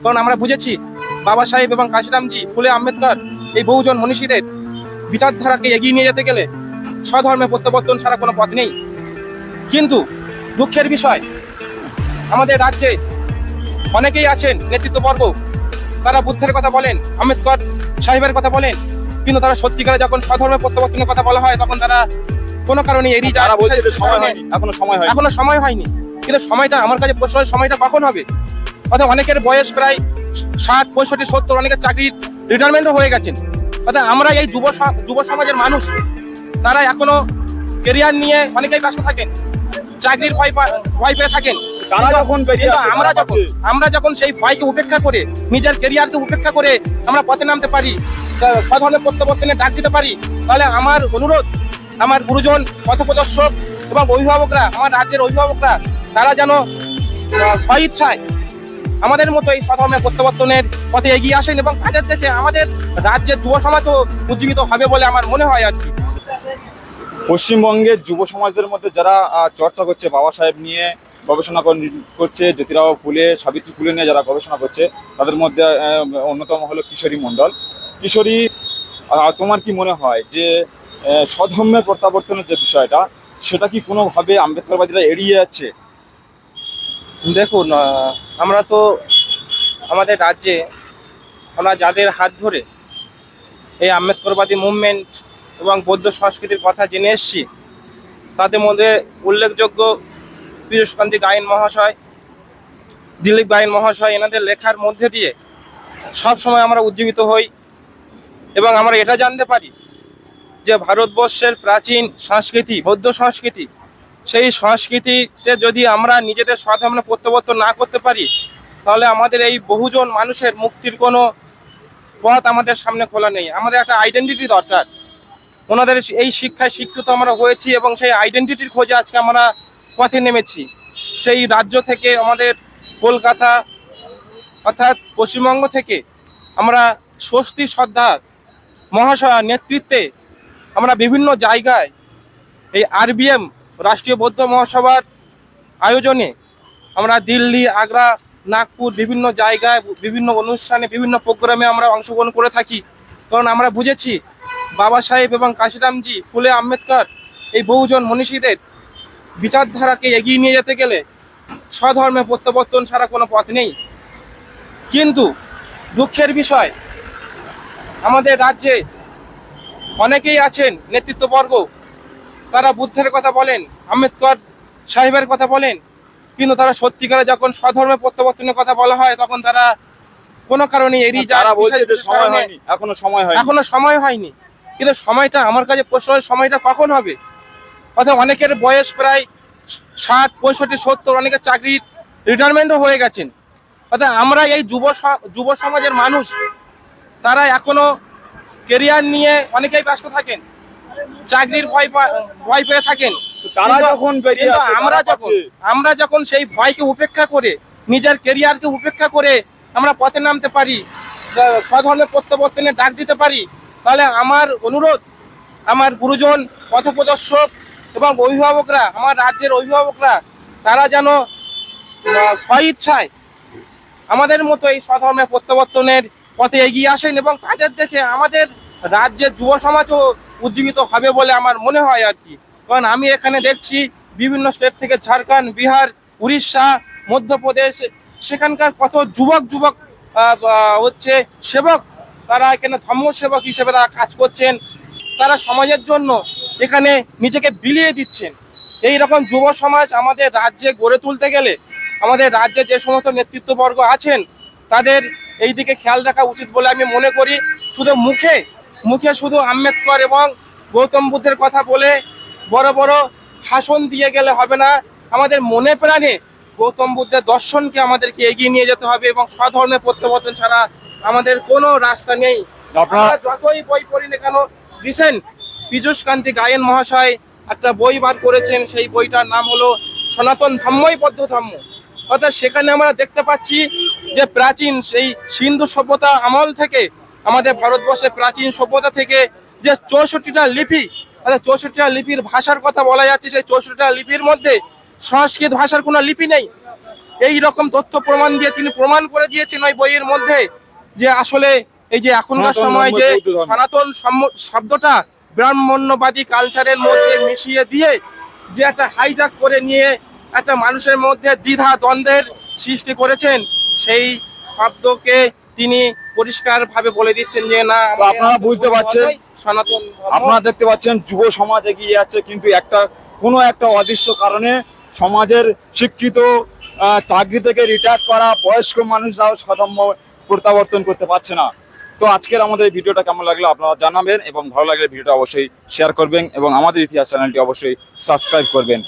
কারণ আমরা বুঝেছি বাবা সাহেব এবং কাশিরামজি ফুলে আম্বেদকর এই বহুজন মনীষীদের বিচারধারাকে এগিয়ে নিয়ে যেতে গেলে স্বধর্মে প্রত্যাবর্তন ছাড়া কোনো পথ নেই। কিন্তু দুঃখের বিষয় আমাদের রাজ্যে অনেকেই আছেন নেতৃত্ববর্গ। তারা বুদ্ধের কথা বলেন আম্বেদকর সাহেবের কথা বলেন কিন্তু তারা সত্যিকারে যখন স্বধর্মে প্রত্যাবর্তনের কথা বলা হয় তখন তারা কোনো কারণে এড়িয়ে যায় এখনও সময় হয়নি। এখনও সময় হয়নি। কিন্তু সময়টা আমার কাছে প্রশ্ন সময়টা কখন হবে? অর্থাৎ অনেকের বয়স প্রায় ষাট পঁয়ষট্টি সত্তর অনেকের চাকরির রিটায়ারমেন্টও হয়ে গেছেন অর্থাৎ আমরা এই যুব যুব সমাজের মানুষ তারা এখনও কেরিয়ার নিয়ে অনেকেই ব্যস্ত থাকেন চাকরির ভয় ভয় পেয়ে থাকেন। তারা যখন বেরিয়ে আমরা যখন আমরা যখন সেই ভয়কে উপেক্ষা করে নিজের কেরিয়ারকে উপেক্ষা করে আমরা পথে নামতে পারি তা সধর্মের প্রত্যাবর্তনে ডাক দিতে পারি তাহলে আমার অনুরোধ আমার গুরুজন পথপ্রদর্শক এবং অভিভাবকরা আমার রাজ্যের অভিভাবকরা তারা যেন স্বইচ্ছায় আমাদের মতো এই সধর্মের প্রত্যাবর্তনের পথে এগিয়ে আসেন এবং তাদের দেখে আমাদের রাজ্যের যুব সমাজও উজ্জীবিত হবে বলে আমার মনে হয় আর কি। পশ্চিমবঙ্গের যুব সমাজদের মধ্যে যারা চর্চা করছে বাবা সাহেব নিয়ে গবেষণা কর- করছে জ্যোতিরাও ফুলে সাবিত্রী ফুলে নিয়ে যারা গবেষণা করছে তাদের মধ্যে অন্যতম হলো কিশোরী মণ্ডল। কিশোরী তোমার কি মনে হয় যে আহ, স্বধর্মের প্রত্যাবর্তনের যে বিষয়টা সেটা কি কোনোভাবে আম্বেদকরবাদীরা এড়িয়ে যাচ্ছে? দেখুন আমরা তো আমাদের রাজ্যে, আমরা যাদের হাত ধরে এই আম্বেদকরবাদী মুভমেন্ট এবং বৌদ্ধ সংস্কৃতির কথা জেনে এসেছি, তাদের মধ্যে উল্লেখযোগ্য পীযুষকান্তি গায়েন মহাশয়, দিলীপ গায়েন মহাশয়, এনাদের লেখার মধ্যে দিয়ে সব সময় আমরা উজ্জীবিত হই এবং আমরা এটা জানতে পারি যে ভারতবর্ষের প্রাচীন সংস্কৃতি, বৌদ্ধ সংস্কৃতি সেই সংস্কৃতিতে যদি আমরা নিজেদের স্বধর্মে প্রত্যাবর্তন না করতে পারি, তাহলে আমাদের এই বহুজন মানুষের মুক্তির কোনো পথ আমাদের সামনে খোলা নেই। আমাদের একটা আইডেন্টিটি দরকার। ওনাদের এই শিক্ষায় শিক্ষিত আমরা হয়েছি এবং সেই আইডেন্টিটির খোঁজে আজকে আমরা পথে নেমেছি। সেই রাজ্য থেকে আমাদের কলকাতা অর্থাৎ পশ্চিমবঙ্গ থেকে আমরা স্বস্তি শ্রদ্ধা মহাশয় নেতৃত্বে আমরা বিভিন্ন জায়গায় এই আরবিএম রাষ্ট্রীয় বৌদ্ধ মহাসভার আয়োজনে আমরা দিল্লি, আগ্রা, নাগপুর বিভিন্ন জায়গায়, বিভিন্ন অনুষ্ঠানে, বিভিন্ন প্রোগ্রামে আমরা অংশগ্রহণ করে থাকি। কারণ আমরা বুঝেছি, বাবা সাহেব এবং কাশিরামজি, ফুলে আম্বেদকর, এই বহুজন মনীষীদের বিচারধারাকে এগিয়ে নিয়ে যেতে গেলে স্বধর্মে প্রত্যাবর্তন ছাড়া কোনো পথ নেই। কিন্তু দুঃখের বিষয়, আমাদের রাজ্যে অনেকেই আছেন নেতৃত্ববর্গ তারা বুদ্ধের কথা বলেন আম্বেদকর সাহেবের কথা বলেন কিন্তু তারা সত্যিকারে যখন স্বধর্মে প্রত্যাবর্তনের কথা বলা হয় তখন তারা কোনো কারণে এড়িয়ে যায় সময় হয়নি এখনও সময় হয়নি। এখনও সময় হয়নি। কিন্তু সময়টা আমার কাছে প্রশ্ন সময়টা কখন হবে? অর্থাৎ অনেকের বয়স প্রায় ষাট পঁয়ষট্টি সত্তর অনেকের চাকরির রিটায়ারমেন্টও হয়ে গেছেন। অর্থাৎ আমরা এই যুব যুব সমাজের মানুষ তারা এখনও কেরিয়ার নিয়ে অনেকেই ব্যস্ত থাকেন। চাকরির ভয় ভয় পেয়ে থাকেন। তারা যখন আমরা যখন আমরা যখন সেই ভয়কে উপেক্ষা করে নিজের কেরিয়ারকে উপেক্ষা করে আমরা পথে নামতে পারি আহ, স্বধর্মে প্রত্যাবর্তনে ডাক দিতে পারি তাহলে আমার অনুরোধ আমার গুরুজন পথপ্রদর্শক এবং অভিভাবকরা আমার রাজ্যের অভিভাবকরা তারা যেন স্বইচ্ছায় আমাদের মতো এই স্বধর্মের প্রত্যাবর্তনের পথে এগিয়ে আসেন এবং তাদের দেখে আমাদের রাজ্যের যুব সমাজও উজ্জীবিত হবে বলে আমার মনে হয় আর কি। কারণ আমি এখানে দেখছি বিভিন্ন স্টেট থেকে ঝাড়খণ্ড, বিহার, উড়িষ্যা, মধ্যপ্রদেশ, সেখানকার কত যুবক যুবক হচ্ছে সেবক, তারা এখানে ধর্ম সেবক হিসেবে তারা কাজ করছেন। তারা সমাজের জন্য এখানে নিজেকে বিলিয়ে দিচ্ছেন। এই রকম যুব সমাজ আমাদের রাজ্যে গড়ে তুলতে গেলে, আমাদের রাজ্যে যে সমস্ত নেতৃত্ববর্গ আছেন, তাদের এই দিকে খেয়াল রাখা উচিত বলে আমি মনে করি। শুধু মুখে মুখে শুধু আম্বেদকর এবং গৌতম বুদ্ধের কথা বলে বড় বড় ভাষণ দিয়ে গেলে হবে না। আমাদের মনে প্রাণে গৌতম বুদ্ধের দর্শনকে আমাদেরকে এগিয়ে নিয়ে যেতে হবে এবং স্বধর্মের প্রত্যাবর্তন ছাড়া আমাদের কোনো রাস্তা নেই। আমরা যতই বই পড়ি না কেন রিসেন্ট পীযুষ কান্তি গায়েন মহাশয় একটা বই বার করেছেন। সেই বইটার নাম হলো সনাতন ধর্মই বদ্ধ ধর্ম। অর্থাৎ সেখানে আমরা দেখতে পাচ্ছি যে প্রাচীন সেই সিন্ধু সভ্যতা আমল থেকে আমাদের ভারতবর্ষের প্রাচীন সভ্যতা থেকে যে চৌষট্টিটা লিপি অর্থাৎ চৌষট্টিটা লিপির ভাষার কথা বলা যাচ্ছে সেই চৌষট্টিটা লিপির মধ্যে সংস্কৃত ভাষার কোনো লিপি নেই। এই রকম তথ্য প্রমাণ দিয়ে তিনি প্রমাণ করে দিয়েছেন ওই বইয়ের মধ্যে যে আসলে এই যে এখনকার সময় যে সনাতন শব্দটা ব্রাহ্মণ্যবাদী কালচারের মধ্যে মিশিয়ে দিয়ে যে একটা হাইজাক করে নিয়ে একটা মানুষের মধ্যে দ্বিধা দ্বন্দ্বের সৃষ্টি করেছেন সেই শব্দকে তিনি পরিষ্কার ভাবে বলে দিচ্ছেন যে না আপনারা বুঝতে পারছেন? সনাতন আপনারা দেখতে পাচ্ছেন যুব সমাজ এগিয়ে যাচ্ছে কিন্তু একটা কোনো একটা অদৃশ্য কারণে সমাজের শিক্ষিত চাকরি থেকে রিটায়ার করা বয়স্ক মানুষরাও সধর্ম প্রত্যাবর্তন করতে পারছে না। তো আজকের আমাদের ভিডিওটা কেমন লাগল আপনারা জানাবেন এবং ভালো লাগলে ভিডিওটা অবশ্যই শেয়ার করবেন এবং আমাদের ইতিহাস চ্যানেলটি অবশ্যই সাবস্ক্রাইব করবেন।